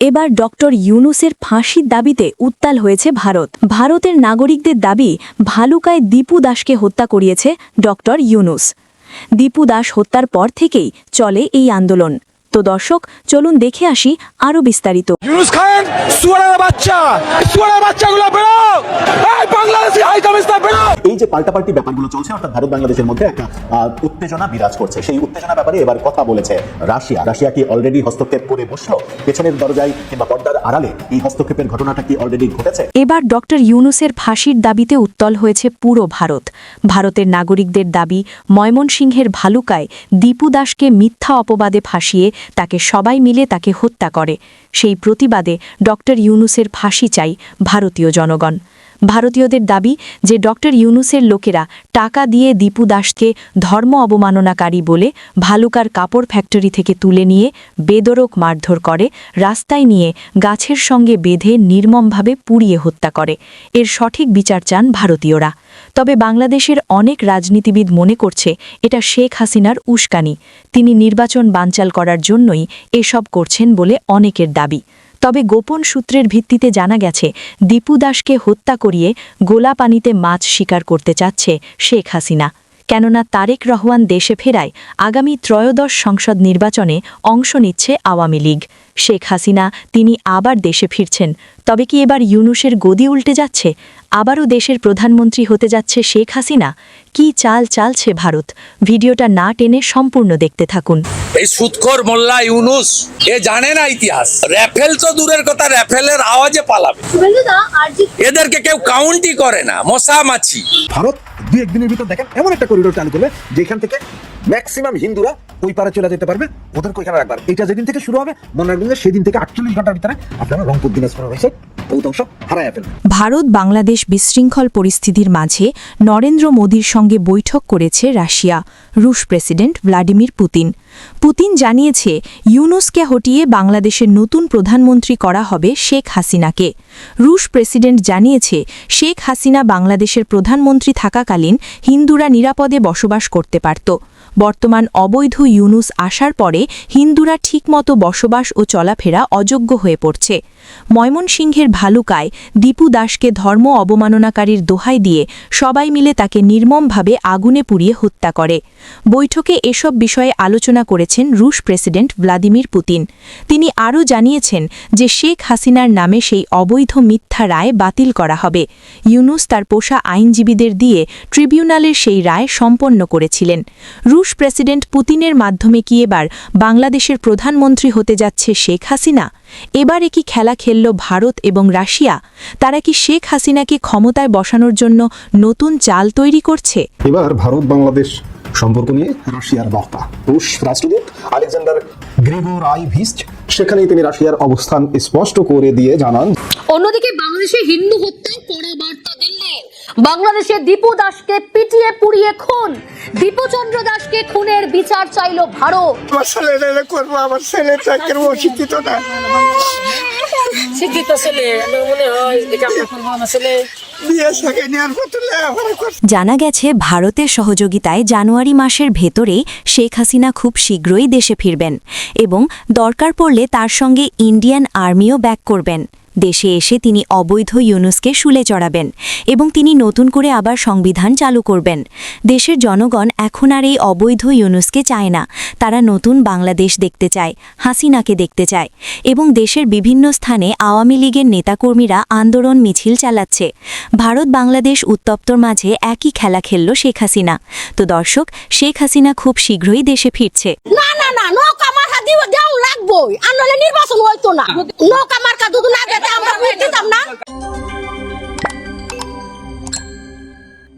এবার ডক্টর ইউনুসের ফাঁসির দাবিতে উত্তাল হয়েছে ভারত। ভারতের নাগরিকদের দাবি, ভালুকায় দীপু দাসকে হত্যা করিয়েছে ডক্টর ইউনুস। দীপু দাস হত্যার পর থেকেই চলে এই আন্দোলন। তো দর্শক, চলুন দেখে আসি আরও বিস্তারিত। ইউনুস খান বাচ্চা। বাচ্চাগুলো বেরো এই বাংলাদেশি হাই কমিশনার বেরো এই যে পাল্টাপাল্টি ব্যাপারগুলো চলছে, অর্থাৎ ভারত বাংলাদেশের মধ্যে একটা উত্তেজনা বিরাজ করছে। সেই উত্তেজনা ব্যাপারে এবার কথা বলেছে রাশিয়া। রাশিয়া কি অলরেডি হস্তক্ষেপ করে বসল? পেছনের দরজায় কিংবা পর্দার আড়ালে এই হস্তক্ষেপের ঘটনাটা কি অলরেডি ঘটেছে? এবার ডক্টর ইউনুসের ফাঁসির দাবিতে উত্তল হয়েছে পুরো ভারত। ভারতের নাগরিকদের দাবি, ময়মনসিংহের ভালুকায় দীপু দাসকে মিথ্যা অপবাদে ফাঁসিয়ে তাকে সবাই মিলে তাকে হত্যা করে। সেই প্রতিবাদে ডক্টর ইউনুসের ফাঁসি চাই ভারতীয় জনগণ। ভারতীয়দের দাবি যে ডক্টর ইউনুসের লোকেরা টাকা দিয়ে দীপু দাসকে ধর্ম অবমাননাকারী বলে ভালুকার কাপড় ফ্যাক্টরি থেকে তুলে নিয়ে বেদরক মারধর করে, রাস্তায় নিয়ে গাছের সঙ্গে বেঁধে নির্মমভাবে পুড়িয়ে হত্যা করে। এর সঠিক বিচার চান ভারতীয়রা। তবে বাংলাদেশের অনেক রাজনীতিবিদ মনে করছে এটা শেখ হাসিনার উস্কানি। তিনি নির্বাচন বানচাল করার জন্যই এসব করছেন বলে অনেকের দাবি। তবে গোপন সূত্রের ভিত্তিতে জানা গেছে, দীপু দাসকে হত্যা করিয়ে গোলা পানিতে মাছ শিকার করতে চাচ্ছে শেখ হাসিনা। কেননা তারেক রহমান দেশে ফেরায়, আগামী ত্রয়োদশ সংসদ নির্বাচনে অংশ নিচ্ছে আওয়ামী লীগ। শেখ হাসিনা তিনি আবার দেশে ফিরছেন। তবে কি এবার ইউনুসের গদি উল্টে যাচ্ছে? আবারও দেশের প্রধানমন্ত্রী হতে যাচ্ছে শেখ হাসিনা? কি চাল চালছে ভারত? ভিডিওটা না টেনে সম্পূর্ণ দেখতে থাকুন। এই সুৎখর মোল্লা ইউনুস এ জানে না ইতিহাস। র্যাফেল তো দূরের কথা র্যাফেলের আওয়াজে পালাবে। এদেরকে কেউ কাউন্টই করে না মশা মাছি ভারত দুই একদিনের ভিতর দেখেন এমন একটা করিডোর চালু করবে যেখান থেকে ম্যাক্সিমাম হিন্দুরা ওই পারে চলে যেতে পারবে, ওদেরকে ওইখানে রাখবার। এটা যেদিন থেকে শুরু হবে, মনে রাখবেন যে সেদিন থেকে আটচল্লিশ ঘণ্টার ভিতরে আপনারা রংপুর, দিনাজপুর হয়েছে ভারত বাংলাদেশ বিশৃঙ্খল পরিস্থিতির মাঝে নরেন্দ্র মোদীর সঙ্গে বৈঠক করেছে রাশিয়া, রুশ প্রেসিডেন্ট ভ্লাদিমির পুতিন। পুতিন জানিয়েছে, ইউনুসকে হটিয়ে বাংলাদেশের নতুন প্রধানমন্ত্রী করা হবে শেখ হাসিনাকে। রুশ প্রেসিডেন্ট জানিয়েছে, শেখ হাসিনা বাংলাদেশের প্রধানমন্ত্রী থাকাকালীন হিন্দুরা নিরাপদে বসবাস করতে পারত। বর্তমান অবৈধ ইউনুস আসার পরে হিন্দুরা ঠিকমতো বসবাস ও চলাফেরা অযোগ্য হয়ে পড়ছে। ময়মনসিংহের ভালুকায় দীপু দাসকে ধর্ম অবমাননাকারীর দোহাই দিয়ে সবাই মিলে তাকে নির্মমভাবে আগুনে পুড়িয়ে হত্যা করে। বৈঠকে এসব বিষয়ে আলোচনা করেছেন রুশ প্রেসিডেন্ট ভ্লাদিমির পুতিন। তিনি আরও জানিয়েছেন যে শেখ হাসিনার নামে সেই অবৈধ মিথ্যা রায় বাতিল করা হবে। ইউনুস তার পোষা আইনজীবীদের দিয়ে ট্রিবিউনালের সেই রায় সম্পন্ন করেছিলেন। রুশ প্রেসিডেন্ট পুতিনের মাধ্যমে কি এবার বাংলাদেশের প্রধানমন্ত্রী হতে যাচ্ছে শেখ হাসিনা? এবারে কি খেলা খেলল ভারত এবং রাশিয়া? তারা কি শেখ হাসিনাকে ক্ষমতায় বসানোর জন্য নতুন চাল তৈরি করছে? এবার ভারত বাংলাদেশ সম্পর্ক নিয়ে রাশিয়ার বার্তা। রুশ রাষ্ট্রদূত আলেকজান্ডার গ্রেগোর আই ভিস্ট সেখানেই তিনি রাশিয়ার অবস্থান স্পষ্ট করে দিয়ে জানান। অন্যদিকে বাংলাদেশে হিন্দু হত্যা কড়া বার্তা দিল্লির। বাংলাদেশে দীপু দাসকে পিটিয়ে পুড়িয়ে খুন। দীপচন্দ্র দাসকে খুনের বিচার চাইলো ভারত। আমার করব না। শিক্ষিত ছেলে মনে হয় এটা আমার আমার করছে। জানা গেছে ভারতের সহযোগিতায় জানুয়ারি মাসের ভেতরেই শেখ হাসিনা খুব শীঘ্রই দেশে ফিরবেন এবং দরকার পড়লে তার সঙ্গে ইন্ডিয়ান আর্মিও ব্যাক করবেন। দেশে এসে তিনি অবৈধ ইউনুসকে শুলে চড়াবেন এবং তিনি নতুন করে আবার সংবিধান চালু করবেন। দেশের জনগণ এখন আর এই অবৈধ ইউনুসকে চায় না। তারা নতুন বাংলাদেশ দেখতে চায়, হাসিনাকে দেখতে চায় এবং দেশের বিভিন্ন স্থানে আওয়ামী লীগের নেতাকর্মীরা আন্দোলন মিছিল চালাচ্ছে। ভারত বাংলাদেশ উত্তপ্তর মাঝে একই খেলা খেলল শেখ হাসিনা। তো দর্শক, শেখ হাসিনা খুব শীঘ্রই দেশে ফিরছে। না না না, নৌকা লাগবই। নইলে নির্বাচন না। নৌকা মার্কা দুধ না আমরা না।